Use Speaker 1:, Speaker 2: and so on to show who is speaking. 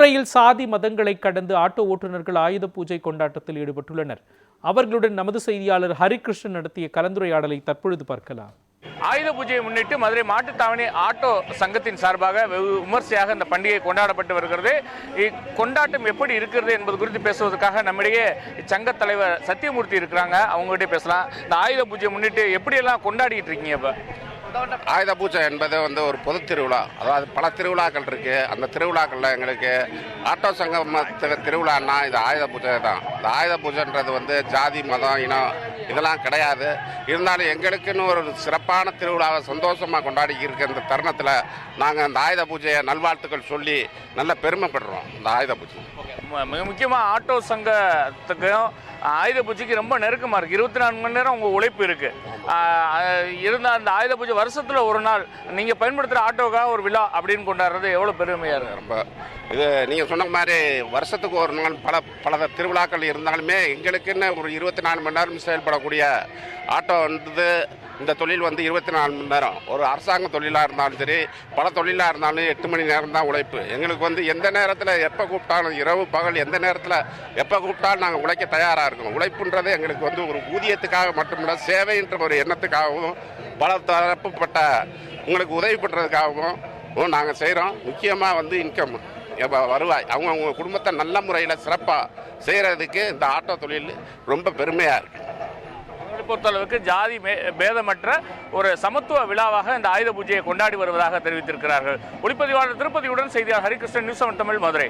Speaker 1: துறையில் சாதி மதங்களை கடந்து ஆட்டோ ஓட்டுநர்கள் ஆயுத பூஜை கொண்டாட்டத்தில் ஈடுபட்டுள்ளனர். அவர்களுடன் நமது செய்தியாளர் ஹரிகிருஷ்ணன் நடத்திய கலந்துரையாடலை தற்பொழுது பார்க்கலாம்.
Speaker 2: ஆயுத பூஜையை முன்னிட்டு மதுரை மாட்டுத்தாவணி ஆட்டோ சங்கத்தின் சார்பாக வெகு விமர்சையாக இந்த பண்டிகை கொண்டாடப்பட்டு வருகிறது. இக்கொண்டாட்டம் எப்படி இருக்கிறது என்பது குறித்து பேசுவதற்காக நம்மிடையே சங்க தலைவர் சத்தியமூர்த்தி இருக்கிறாங்க. அவங்ககிட்ட பேசலாம். இந்த ஆயுத பூஜையை முன்னிட்டு எப்படியெல்லாம் கொண்டாடிட்டு இருக்கீங்க இப்போ?
Speaker 3: ஆயுத பூஜை என்பது வந்து ஒரு பொது திருவிழா. அதாவது பல திருவிழாக்கள் இருக்கு. அந்த திருவிழாக்களில் எங்களுக்கு ஆட்டோ சங்கமத்துக்கு திருவிழான்னா இது ஆயுத பூஜை தான். இந்த ஆயுத பூஜைன்றது வந்து ஜாதி மதம் இனம் இதெல்லாம் கிடையாது. இருந்தாலும் எங்களுக்குன்னு ஒரு சிறப்பான திருவிழாவை சந்தோஷமாக கொண்டாடி இருக்க இந்த தருணத்தில் நாங்கள் இந்த ஆயுத பூஜையை நல்வாழ்த்துக்கள் சொல்லி நல்ல பெருமைப்படுறோம். இந்த ஆயுத பூஜை
Speaker 2: மிக முக்கியமாக ஆட்டோ சங்கத்துக்கும் ஆயுத பூஜைக்கு ரொம்ப நெருக்கமாக இருக்குது இருபத்தி நான்கு மணி நேரம் உங்கள் உழைப்பு இருக்குது இருந்த அந்த ஆயுத பூஜை வருஷத்தில் ஒரு நாள் நீங்கள் பயன்படுத்துகிற ஆட்டோக்காக ஒரு விழா அப்படின்னு கொண்டாடுறது எவ்வளோ பெருமையாக இருக்குது
Speaker 3: ரொம்ப. இது நீங்கள் சொன்ன மாதிரி வருஷத்துக்கு ஒரு நாள் பல பல திருவிழாக்கள் இருந்தாலுமே எங்களுக்குன்னு ஒரு இருபத்தி நாலு மணி நேரம் செயல்படக்கூடிய ஆட்டோ வந்து இந்த தொழில் வந்து இருபத்தி நாலு மணி நேரம். ஒரு அரசாங்க தொழிலாக இருந்தாலும் சரி பல தொழிலாக இருந்தாலும் எட்டு மணி நேரம் தான் உழைப்பு. எங்களுக்கு வந்து எந்த நேரத்தில் எப்போ கூப்பிட்டாலும் இரவு பகல் எந்த நேரத்தில் எப்போ கூப்பிட்டாலும் நாங்கள் உழைக்க தயாராக இருக்கோம் உழைப்புன்றது எங்களுக்கு வந்து ஒரு ஊதியத்துக்காக மட்டுமில்ல சேவைன்ற ஒரு எண்ணத்துக்காகவும் பல தரப்புப்பட்ட உங்களுக்கு உதவி பண்ணுறதுக்காகவும் நாங்கள் செய்கிறோம் முக்கியமாக வந்து இன்கம் வருவாய். அவங்க அவங்க குடும்பத்தை நல்ல முறையில் சிறப்பாக செய்கிறதுக்கு இந்த ஆட்டோ தொழில் ரொம்ப பெருமையாக இருக்குது
Speaker 2: பொறுத்தளவுக்கு ஜாதி பேதமற்ற ஒரு சமத்துவ விழாவாக இந்த ஆயுத பூஜையை கொண்டாடி வருவதாக தெரிவித்திருக்கிறார்கள். ஒளிப்பதிவாளர் திருப்பதியுடன் செய்தியாளர் ஹரிகிருஷ்ணன் நியூஸ் தமிழ் மதுரை.